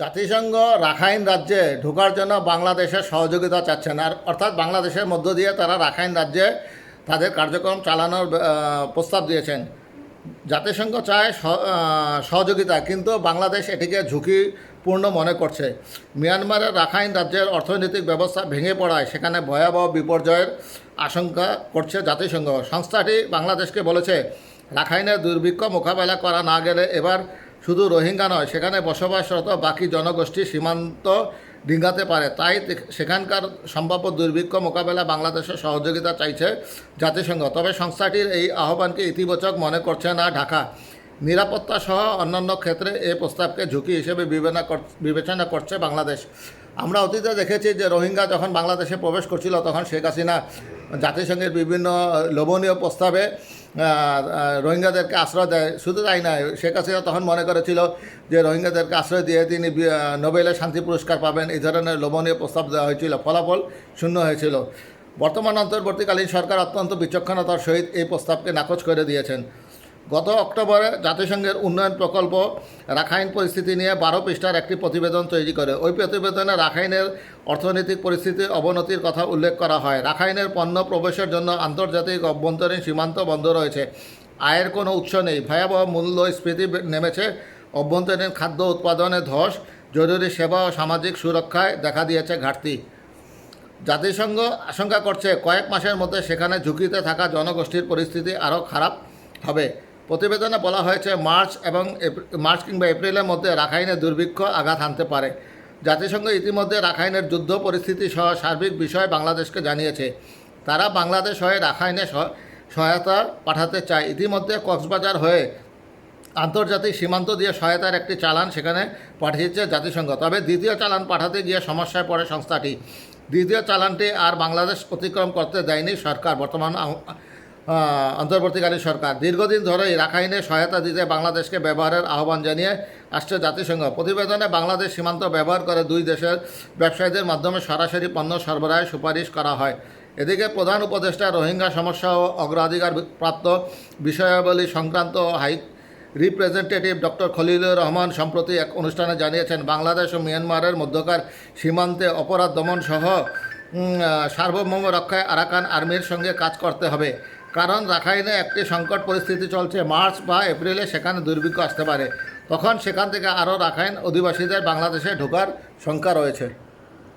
জাতিসংঘ রাখাইন রাজ্যে ঢোকার জন্য বাংলাদেশের সহযোগিতা চাচ্ছেন আর অর্থাৎ বাংলাদেশের মধ্য দিয়ে তারা রাখাইন রাজ্যে তাদের কার্যক্রম চালানোর প্রস্তাব দিয়েছেন। জাতিসংঘ চায় সহযোগিতা, কিন্তু বাংলাদেশ এটিকে ঝুঁকিপূর্ণ মনে করছে। মিয়ানমারের রাখাইন রাজ্যের অর্থনৈতিক ব্যবস্থা ভেঙে পড়ায় সেখানে ভয়াবহ বিপর্যয়ের আশঙ্কা করছে জাতিসংঘ। সংস্থাটি বাংলাদেশকে বলেছে, রাখাইনের দুর্ভিক্ষ মোকাবেলা করা না গেলে এবার শুধু রোহিঙ্গা নয়, সেখানে বসবাসরত বাকি জনগোষ্ঠী সীমান্ত ডিঙ্গাতে পারে। তাই সেখানকার সম্ভাব্য দুর্ভিক্ষ মোকাবেলা বাংলাদেশের সহযোগিতা চাইছে জাতিসংঘ। তবে সংস্থাটির এই আহ্বানকে ইতিবাচক মনে করছে না ঢাকা। নিরাপত্তা সহ অন্যান্য ক্ষেত্রে এই প্রস্তাবকে ঝুঁকি হিসেবে বিবেচনা কর- বিবেচনা করছে বাংলাদেশ। আমরা অতীতে দেখেছি যে রোহিঙ্গা যখন বাংলাদেশে প্রবেশ করছিল, তখন শেখ হাসিনা জাতিসংঘের বিভিন্ন লোভনীয় প্রস্তাবে রোহিঙ্গাদেরকে আশ্রয় দেয়। শুধু তাই নয়, শেখ হাসিনা তখন মনে করেছিল যে রোহিঙ্গাদেরকে আশ্রয় দিয়ে তিনি নোবেলে নোবেলের শান্তি পুরস্কার পাবেন। এই ধরনের লোভনীয় প্রস্তাব দেওয়া হয়েছিল। ফলাফল শূন্য হয়েছিল। বর্তমান অন্তর্বর্তীকালীন সরকার অত্যন্ত বিচক্ষণতার সহিত এই প্রস্তাবকে নাকচ করে দিয়েছেন। গত অক্টোবরে জাতিসংঘের উন্নয়ন প্রকল্প রাখাইন পরিস্থিতি নিয়ে বারো পৃষ্ঠার একটি প্রতিবেদন তৈরি করে। ওই প্রতিবেদনে রাখাইনের অর্থনৈতিক পরিস্থিতির অবনতির কথা উল্লেখ করা হয়। রাখাইনের পণ্য প্রবেশের জন্য আন্তর্জাতিক অভ্যন্তরীণ সীমান্ত বন্ধ রয়েছে। আয়ের কোনো উৎস নেই। ভয়াবহ মূল্যস্ফীতি বে- নেমেছে। অভ্যন্তরীণ খাদ্য উৎপাদনে ধস, জরুরি সেবা ও সামাজিক সুরক্ষায় দেখা দিয়েছে ঘাটতি। জাতিসংঘ আশঙ্কা করছে, কয়েক মাসের মধ্যে সেখানে ঝুঁকিতে থাকা জনগোষ্ঠীর পরিস্থিতি আরও খারাপ হবে। প্রতিবেদনে বলা হয়েছে, মার্চ এবং মার্চ কিংবা এপ্রিলের মধ্যে রাখাইনে দুর্ভিক্ষ আঘাত হানতে পারে। জাতিসংঘ ইতিমধ্যে রাখাইনের যুদ্ধ পরিস্থিতি সহ সার্বিক বিষয় বাংলাদেশকে জানিয়েছে। তারা বাংলাদেশ হয়ে রাখাইনে সহ- সহায়তা পাঠাতে চায়। ইতিমধ্যে কক্সবাজার হয়ে আন্তর্জাতিক সীমান্ত দিয়ে সহায়তার একটি চালান সেখানে পাঠিয়েছে জাতিসংঘ। তবে দ্বিতীয় চালান পাঠাতে গিয়ে সমস্যায় পড়ে সংস্থাটি। দ্বিতীয় চালানটি আর বাংলাদেশ অতিক্রম করতে দেয়নি সরকার। বর্তমান অন্তর্বর্তীকালীন সরকার। দীর্ঘদিন ধরেই রাখাইনে সহায়তা দিতে বাংলাদেশকে ব্যবহারের আহ্বান জানিয়ে আসছে জাতিসংঘ। প্রতিবেদনে বাংলাদেশ সীমান্ত ব্যবহার করে দুই দেশের ব্যবসায়ীদের মাধ্যমে সরাসরি পণ্য সরবরাহের সুপারিশ করা হয়। এদিকে প্রধান উপদেষ্টা রোহিঙ্গা সমস্যা ও অগ্রাধিকার প্রাপ্ত বিষয়াবলী সংক্রান্ত high representative doctor Khalilur Rahman সম্প্রতি এক অনুষ্ঠানে জানিয়েছেন, বাংলাদেশ ও মিয়ানমারের মধ্যকার সীমান্তে অপরাধ দমন সহ সার্বভৌম রক্ষায় আরাকান আর্মির সঙ্গে কাজ করতে হবে। কারণ রাখাইনে একটি সংকট পরিস্থিতি চলছে। মার্চ বা এপ্রিলে সেখানে দুর্ভিক্ষ আসতে পারে। তখন সেখান থেকে আরও রাখাইন অধিবাসীদের বাংলাদেশে ঢোকার শঙ্কা রয়েছে।